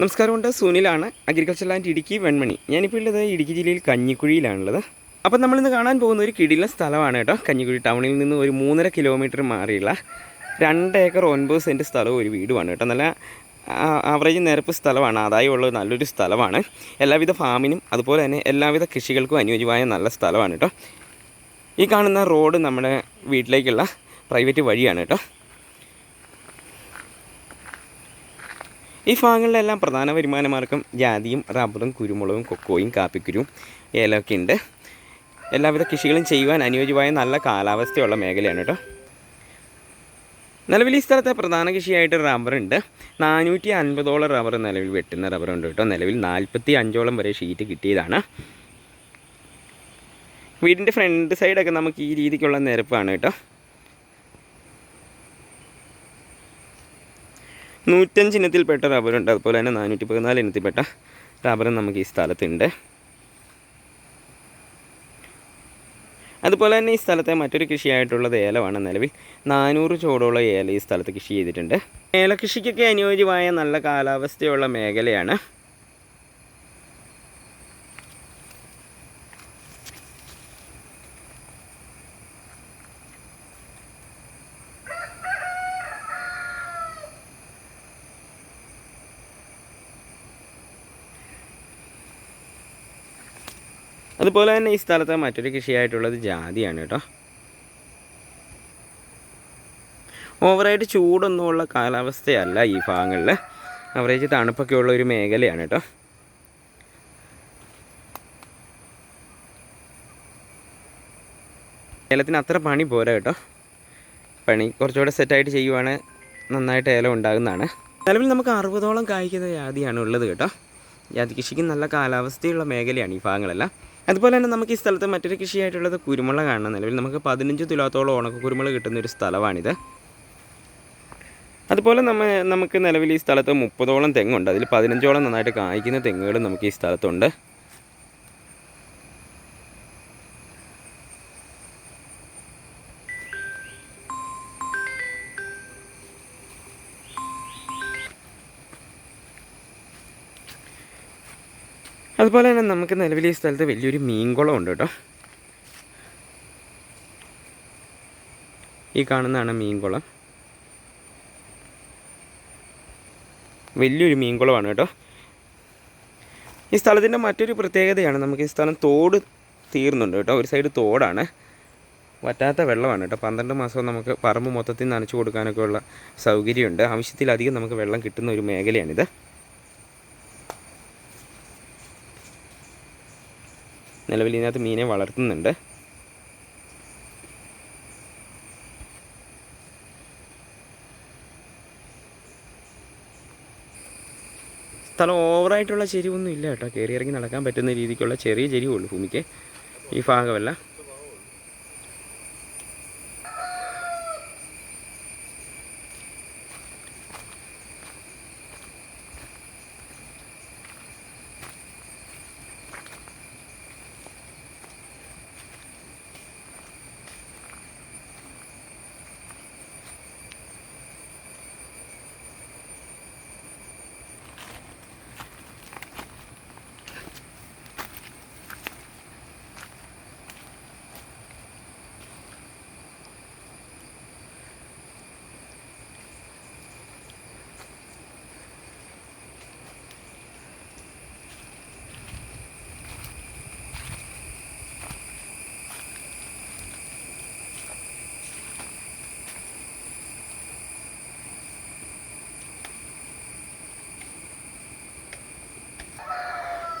നമസ്കാരമുണ്ട് സുനിലാണ്. Agriculture land Idukki Venmani. ഞാനിപ്പോൾ ഉള്ളത് ഇടുക്കി ജില്ലയിൽ കഞ്ഞിക്കുഴിയിലാണുള്ളത്. അപ്പം നമ്മളിന്ന് കാണാൻ പോകുന്ന ഒരു കിടിലൻ സ്ഥലമാണ് കേട്ടോ കഞ്ഞിക്കുഴി ടൗണിൽ നിന്ന് ഒരു മൂന്നര കിലോമീറ്റർ മാറിയുള്ള രണ്ട് ഏക്കർ ഒൻപത് സെന്റ് സ്ഥലവും ഒരു വീടുമാണ് കേട്ടോ. നല്ല ആവറേജ് നിരപ്പ് സ്ഥലമാണ് ആദായമുള്ള നല്ലൊരു സ്ഥലമാണ്. എല്ലാവിധ ഫാമിനും അതുപോലെ തന്നെ എല്ലാവിധ കൃഷികൾക്കും അനുയോജ്യമായ നല്ല സ്ഥലമാണ് കേട്ടോ. ഈ കാണുന്ന റോഡ് നമ്മുടെ വീട്ടിലേക്കുള്ള പ്രൈവറ്റ് വഴിയാണ് കേട്ടോ. ഈ ഭാഗങ്ങളിലെല്ലാം പ്രധാന വരുമാന മാർഗം ജാതിയും റബ്ബറും കുരുമുളകും കൊക്കോയും കാപ്പിക്കുരും ഏലമൊക്കെ ഉണ്ട്. എല്ലാവിധ കൃഷികളും ചെയ്യുവാൻ അനുയോജ്യമായ നല്ല കാലാവസ്ഥയുള്ള മേഖലയാണ് കേട്ടോ. നിലവിൽ ഈ സ്ഥലത്തെ പ്രധാന കൃഷിയായിട്ട് റബ്ബറുണ്ട് നാനൂറ്റി അൻപതോളം റബ്ബർ നിലവിൽ വെട്ടുന്ന റബ്ബറുണ്ട് കേട്ടോ. നിലവിൽ നാൽപ്പത്തി അഞ്ചോളം വരെ ഷീറ്റ് കിട്ടിയതാണ്. വീടിന്റെ ഫ്രണ്ട് സൈഡൊക്കെ നമുക്ക് ഈ രീതിക്കുള്ള നിരപ്പാണ് കേട്ടോ. നൂറ്റഞ്ച് ഇനത്തിൽപ്പെട്ട റബ്ബറുണ്ട്. അതുപോലെ തന്നെ നാനൂറ്റി പതിനാല് ഇനത്തിൽപ്പെട്ട റബ്ബറും നമുക്ക് ഈ സ്ഥലത്തുണ്ട്. അതുപോലെ തന്നെ ഈ സ്ഥലത്തെ മറ്റൊരു കൃഷിയായിട്ടുള്ളത് ഏലമാണ്. നിലവിൽ നാനൂറ് ചോടോളം ഏല ഈ സ്ഥലത്ത് കൃഷി ചെയ്തിട്ടുണ്ട്. ഏലകൃഷിക്കൊക്കെ അനുയോജ്യമായ നല്ല കാലാവസ്ഥയുള്ള മേഖലയാണ് അതുപോലെ തന്നെ ഈ സ്ഥലത്തെ മറ്റൊരു കൃഷിയായിട്ടുള്ളത് ജാതിയാണ് കേട്ടോ. ഓവറായിട്ട് ചൂടൊന്നുമുള്ള കാലാവസ്ഥയല്ല ഈ ഭാഗങ്ങളിൽ അവറേജ് തണുപ്പൊക്കെ ഉള്ള ഒരു മേഖലയാണ് കേട്ടോ. ഏലത്തിന് അത്ര പണി പോരാ കേട്ടോ. പണി കുറച്ചുകൂടെ സെറ്റായിട്ട് ചെയ്യുവാണ്. നന്നായിട്ട് ഏലം ഉണ്ടാകുന്നതാണ്. നിലവിൽ നമുക്ക് അറുപതോളം കായ്ക്കുന്ന ജാതിയാണ് ഉള്ളത് കേട്ടോ. ജാതി കൃഷിക്ക് നല്ല കാലാവസ്ഥയുള്ള മേഖലയാണ് ഈ ഭാഗങ്ങളെല്ലാം. അതുപോലെ തന്നെ നമുക്ക് ഈ സ്ഥലത്ത് മറ്റൊരു കൃഷിയായിട്ടുള്ളത് കുരുമുളകാണ് നിലവിൽ നമുക്ക് പതിനഞ്ച് തുലാത്തോളം ഉണക്ക കുരുമുളക് കിട്ടുന്ന ഒരു സ്ഥലമാണിത്. അതുപോലെ നമ്മൾ നമുക്ക് നിലവിൽ ഈ സ്ഥലത്ത് മുപ്പതോളം തെങ്ങുണ്ട്. അതിൽ പതിനഞ്ചോളം നന്നായിട്ട് കായ്ക്കുന്ന തെങ്ങുകൾ നമുക്ക് ഈ സ്ഥലത്തുണ്ട്. അതുപോലെ തന്നെ നമുക്ക് നിലവിൽ ഈ സ്ഥലത്ത് വലിയൊരു മീൻകുളം ഉണ്ട് കേട്ടോ. ഈ കാണുന്നതാണ് മീൻകുളം. വലിയൊരു മീൻകുളമാണ് കേട്ടോ. ഈ സ്ഥലത്തിന്റെ മറ്റൊരു പ്രത്യേകതയാണ് നമുക്ക് ഈ സ്ഥലം തോട് തീർന്നുണ്ട് കേട്ടോ. ഒരു സൈഡ് തോടാണ്. വറ്റാത്ത വെള്ളമാണ് കേട്ടോ. പന്ത്രണ്ട് മാസം നമുക്ക് പറമ്പ് മൊത്തത്തിൽ നനച്ചു കൊടുക്കാനൊക്കെ ഉള്ള സൗകര്യമുണ്ട്. ആവശ്യത്തിലധികം നമുക്ക് വെള്ളം കിട്ടുന്ന ഒരു മേഖലയാണിത്. നിലവിൽ ഇതിനകത്ത് മീനെ വളർത്തുന്നുണ്ട്. സ്ഥലം ഓവറായിട്ടുള്ള ചെരിവൊന്നും ഇല്ല കേട്ടോ. കയറി ഇറങ്ങി നടക്കാൻ പറ്റുന്ന രീതിക്കുള്ള ചെറിയ ചെരിവുള്ളൂ ഭൂമിക്ക്. ഈ ഭാഗമല്ല.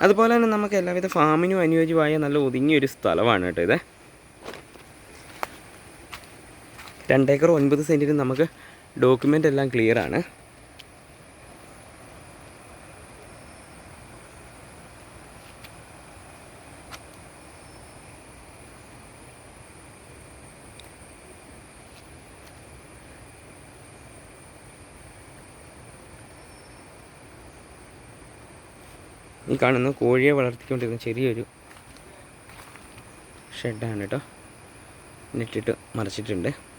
അതുപോലെ തന്നെ നമുക്ക് എല്ലാവിധ ഫാമിനും അനുയോജ്യമായ നല്ല ഒതുങ്ങിയൊരു സ്ഥലമാണ് കേട്ടോ ഇത്. രണ്ടേക്കർ ഒൻപത് സെന്റിന് നമുക്ക് ഡോക്യുമെന്റ് എല്ലാം ക്ലിയർ ഈ കാണുന്ന കോഴിയെ വളർത്തിക്കൊണ്ടിരുന്ന ചെറിയൊരു ഷെഡാണ് കേട്ടോ. നെറ്റിട്ട് മറച്ചിട്ടുണ്ട്.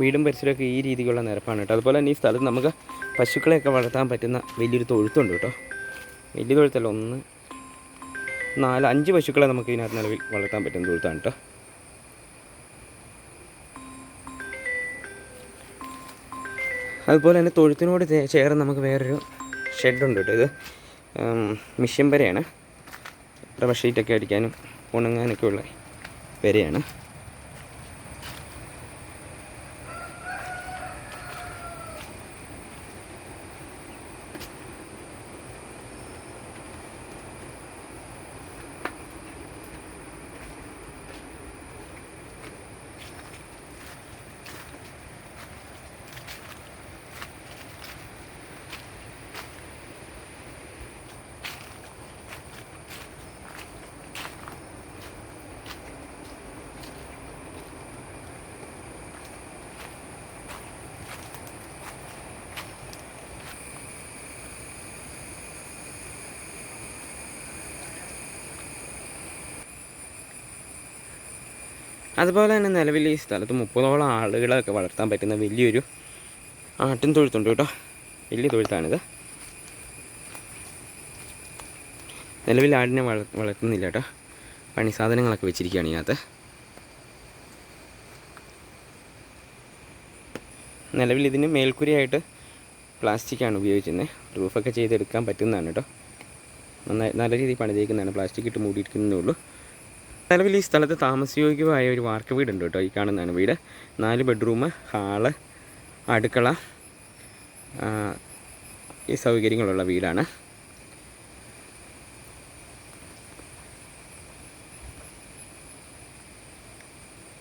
വീടും പരിസരമൊക്കെ ഈ രീതിക്കുള്ള നിരപ്പാണ് കേട്ടോ. അതുപോലെ തന്നെ ഈ സ്ഥലത്ത് നമുക്ക് പശുക്കളെയൊക്കെ വളർത്താൻ പറ്റുന്ന വലിയൊരു തൊഴുത്തുണ്ട് കേട്ടോ. വലിയ തൊഴുത്തല്ല ഒന്ന് നാല് അഞ്ച് പശുക്കളെ നമുക്ക് ഇതിനകത്ത് നിലവിൽ വളർത്താൻ പറ്റുന്ന തൊഴുത്താണ് കേട്ടോ. അതുപോലെ തന്നെ തൊഴുത്തിനോട് ചേർന്ന് നമുക്ക് വേറൊരു ഷെഡുണ്ട് കേട്ടോ. ഇത് മിഷ്യൻ വരെയാണ് റബ്ബർ ഷീറ്റൊക്കെ അടിക്കാനും ഉണങ്ങാനൊക്കെ ഉള്ള വരെയാണ് അതുപോലെ തന്നെ നിലവിൽ ഈ സ്ഥലത്ത് മുപ്പതോളം ആളുകളൊക്കെ വളർത്താൻ പറ്റുന്ന വലിയൊരു ആട്ടിൻ തൊഴുത്തുണ്ട് കേട്ടോ. വലിയ തൊഴുത്താണിത്. നിലവിൽ ആടിനെ വള വളർത്തുന്നില്ല കേട്ടോ. പണി സാധനങ്ങളൊക്കെ വെച്ചിരിക്കുകയാണ് ഇതിനകത്ത്. നിലവിൽ ഇതിന് മേൽക്കുരിയായിട്ട് പ്ലാസ്റ്റിക്കാണ് ഉപയോഗിക്കുന്നത് റൂഫൊക്കെ ചെയ്തെടുക്കാൻ പറ്റുന്നതാണ് കേട്ടോ. നന്നായി നല്ല രീതിയിൽ പണിതേക്കുന്നതാണ്. പ്ലാസ്റ്റിക് ഇട്ട് മൂടിയിരിക്കുന്നേ ഉള്ളൂ. നിലവിൽ ഈ സ്ഥലത്ത് താമസയോഗ്യമായ ഒരു വാർക്ക വീടുണ്ട് കേട്ടോ ഈ കാണുന്നതാണ് വീട്. നാല് ബെഡ്റൂം ഹാൾ അടുക്കള ഈ സൗകര്യങ്ങളുള്ള വീടാണ്.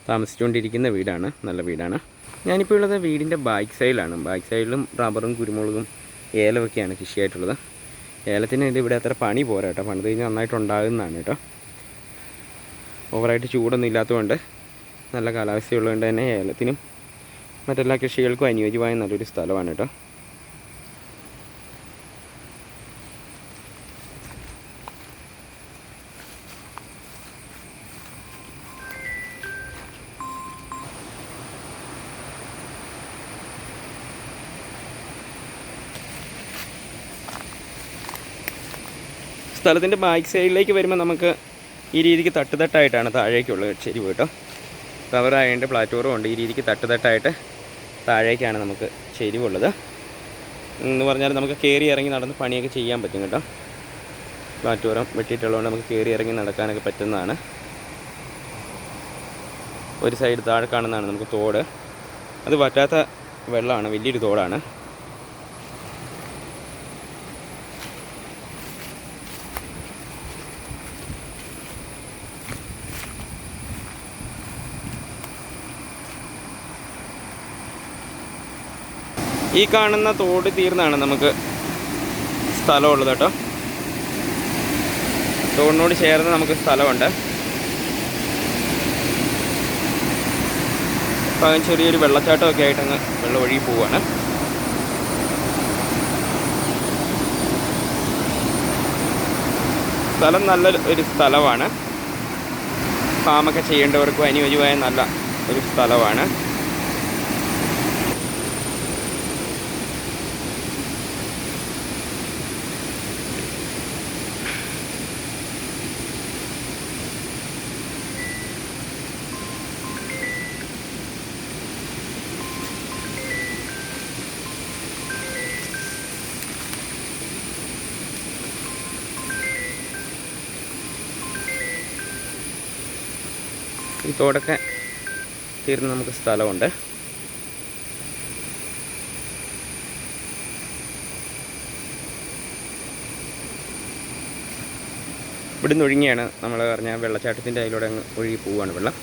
താമസിച്ചുകൊണ്ടിരിക്കുന്ന വീടാണ് നല്ല വീടാണ്. ഞാനിപ്പോൾ ഉള്ളത് വീടിന്റെ ബാക്ക് സൈഡിലാണ് ബാക്ക് സൈഡിലും റബ്ബറും കുരുമുളകും ഏലമൊക്കെയാണ് കൃഷിയായിട്ടുള്ളത്. ഏലത്തിന് ഇത് ഇവിടെ അത്ര പണി പോരാ കേട്ടോ. പണിത് കഴിഞ്ഞാൽ നന്നായിട്ടുണ്ടാകുന്നതാണ് കേട്ടോ. ഓവറായിട്ട് ചൂടൊന്നും ഇല്ലാത്തതുകൊണ്ട് നല്ല കാലാവസ്ഥയുള്ളതുകൊണ്ട് തന്നെ ഏലത്തിനും മറ്റെല്ലാ കൃഷികൾക്കും അനുയോജ്യമായ നല്ലൊരു സ്ഥലമാണ് കേട്ടോ. സ്ഥലത്തിന്റെ ബാക്ക് സൈഡിലേക്ക് വരുമ്പോൾ നമുക്ക് ഈ രീതിക്ക് തട്ടുതട്ടായിട്ടാണ് താഴേക്കുള്ളത് ചെരിവ് കേട്ടോ റബ്ബറായതുകൊണ്ട് പ്ലാറ്റ്ഫോറും ഉണ്ട്. ഈ രീതിക്ക് തട്ടുതട്ടായിട്ട് താഴേക്കാണ് നമുക്ക് ചെരിവുള്ളത്. എന്ന് പറഞ്ഞാൽ നമുക്ക് കയറി ഇറങ്ങി നടന്ന് പണിയൊക്കെ ചെയ്യാൻ പറ്റും കേട്ടോ. പ്ലാറ്റ്ഫോറം വെട്ടിയിട്ടുള്ളതുകൊണ്ട് നമുക്ക് കയറി ഇറങ്ങി നടക്കാനൊക്കെ പറ്റുന്നതാണ്. ഒരു സൈഡ് താഴെ കാണുന്നതാണ് നമുക്ക് തോട്. അത് വറ്റാത്ത വെള്ളമാണ്. വലിയൊരു തോടാണ്. ഈ കാണുന്ന തോട് തീർന്നാണ് നമുക്ക് സ്ഥലമുള്ളത് കേട്ടോ. തോടിനോട് ചേർന്ന് നമുക്ക് സ്ഥലമുണ്ട്. അപ്പം ചെറിയൊരു വെള്ളച്ചാട്ടമൊക്കെ ആയിട്ട് അങ്ങ് വെള്ളം ഒഴുകി പോവുകയാണ് സ്ഥലം നല്ല ഒരു സ്ഥലമാണ്. ഫാമൊക്കെ ചെയ്യേണ്ടവർക്കും അനുയോജ്യമായ നല്ല ഒരു സ്ഥലമാണ്. ഈ തോടൊക്കെ തീർന്ന് നമുക്ക് സ്ഥലമുണ്ട്. ഇവിടുന്ന് ഒഴുങ്ങിയാണ് നമ്മൾ പറഞ്ഞ വെള്ളച്ചാട്ടത്തിന്റെ അതിലൂടെ അങ്ങ് ഒഴുകി പോവുകയാണ് വെള്ളം.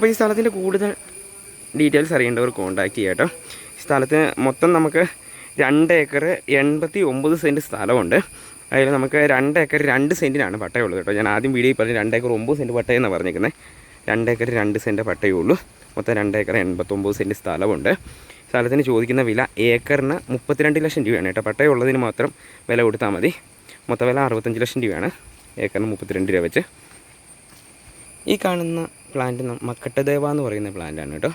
അപ്പോൾ ഈ സ്ഥലത്തിന്റെ കൂടുതൽ ഡീറ്റെയിൽസ് അറിയേണ്ടവർ കോൺടാക്ട് ചെയ്യാം കേട്ടോ. സ്ഥലത്തിന് മൊത്തം നമുക്ക് രണ്ട് ഏക്കർ എൺപത്തി ഒമ്പത് സെന്റ് സ്ഥലമുണ്ട്. അതിൽ നമുക്ക് രണ്ട് ഏക്കർ രണ്ട് സെന്റിനാണ് പട്ടയുള്ളത് കേട്ടോ. ഞാൻ ആദ്യം വീഡിയോയിൽ പറഞ്ഞു രണ്ട് ഏക്കർ ഒമ്പത് സെന്റ് പട്ടയെന്നാണ് പറഞ്ഞിരിക്കുന്നത് രണ്ട് ഏക്കർ രണ്ട് സെന്റ് പട്ടയേ ഉള്ളൂ. മൊത്തം രണ്ട് ഏക്കർ എൺപത്തൊമ്പത് സെന്റ് സ്ഥലമുണ്ട്. സ്ഥലത്തിന് ചോദിക്കുന്ന വില ഏക്കറിന് മുപ്പത്തിരണ്ട് ലക്ഷം രൂപയാണ് കേട്ടോ. പട്ടയുള്ളതിന് മാത്രം വില കൊടുത്താൽ മതി. മൊത്തം വില അറുപത്തഞ്ച് ലക്ഷം രൂപയാണ്. ഏക്കറിന് മുപ്പത്തിരണ്ട് രൂപ വെച്ച്. ഈ കാണുന്ന പ്ലാന്റ് മക്കട്ടദേവ എന്ന് പറയുന്ന പ്ലാന്റാണ് കേട്ടോ.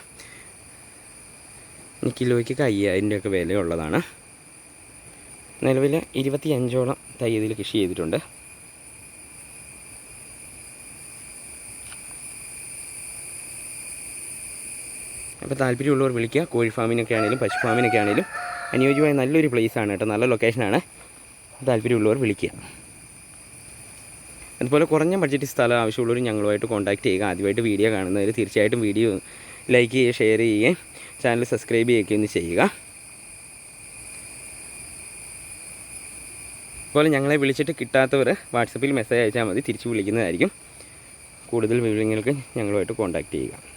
കിലോയ്ക്ക് അയ്യായിരം ഒക്കെ വിലയുള്ളതാണ്. നിലവിൽ ഇരുപത്തി അഞ്ചോളം തൈ ഇതിൽ കൃഷി ചെയ്തിട്ടുണ്ട്. അപ്പോൾ താല്പര്യമുള്ളവർ വിളിക്കുക. കോഴി ഫാമിനൊക്കെ ആണെങ്കിലും പശു ഫാമിനൊക്കെ ആണെങ്കിലും. അനുയോജ്യമായ നല്ലൊരു പ്ലേസാണ് കേട്ടോ. നല്ല ലൊക്കേഷനാണ് താല്പര്യമുള്ളവർ വിളിക്കുക. അതുപോലെ കുറഞ്ഞ ബഡ്ജറ്റ് സ്ഥലം ആവശ്യമുള്ളവർ ഞങ്ങളുമായിട്ട് കോൺടാക്ട് ചെയ്യുക. ആദ്യമായിട്ട് വീഡിയോ കാണുന്നവർ തീർച്ചയായിട്ടും വീഡിയോ ലൈക്ക് ചെയ്യുക ഷെയർ ചെയ്യുകയും ചാനൽ സബ്സ്ക്രൈബ് ചെയ്യുകയും ഒന്ന് ചെയ്യുക. അതുപോലെ ഞങ്ങളെ വിളിച്ചിട്ട് കിട്ടാത്തവർ വാട്സപ്പിൽ മെസ്സേജ് അയച്ചാൽ മതി. തിരിച്ച് വിളിക്കുന്നതായിരിക്കും. കൂടുതൽ വിവരങ്ങൾക്ക് ഞങ്ങളുമായിട്ട് കോൺടാക്ട് ചെയ്യുക.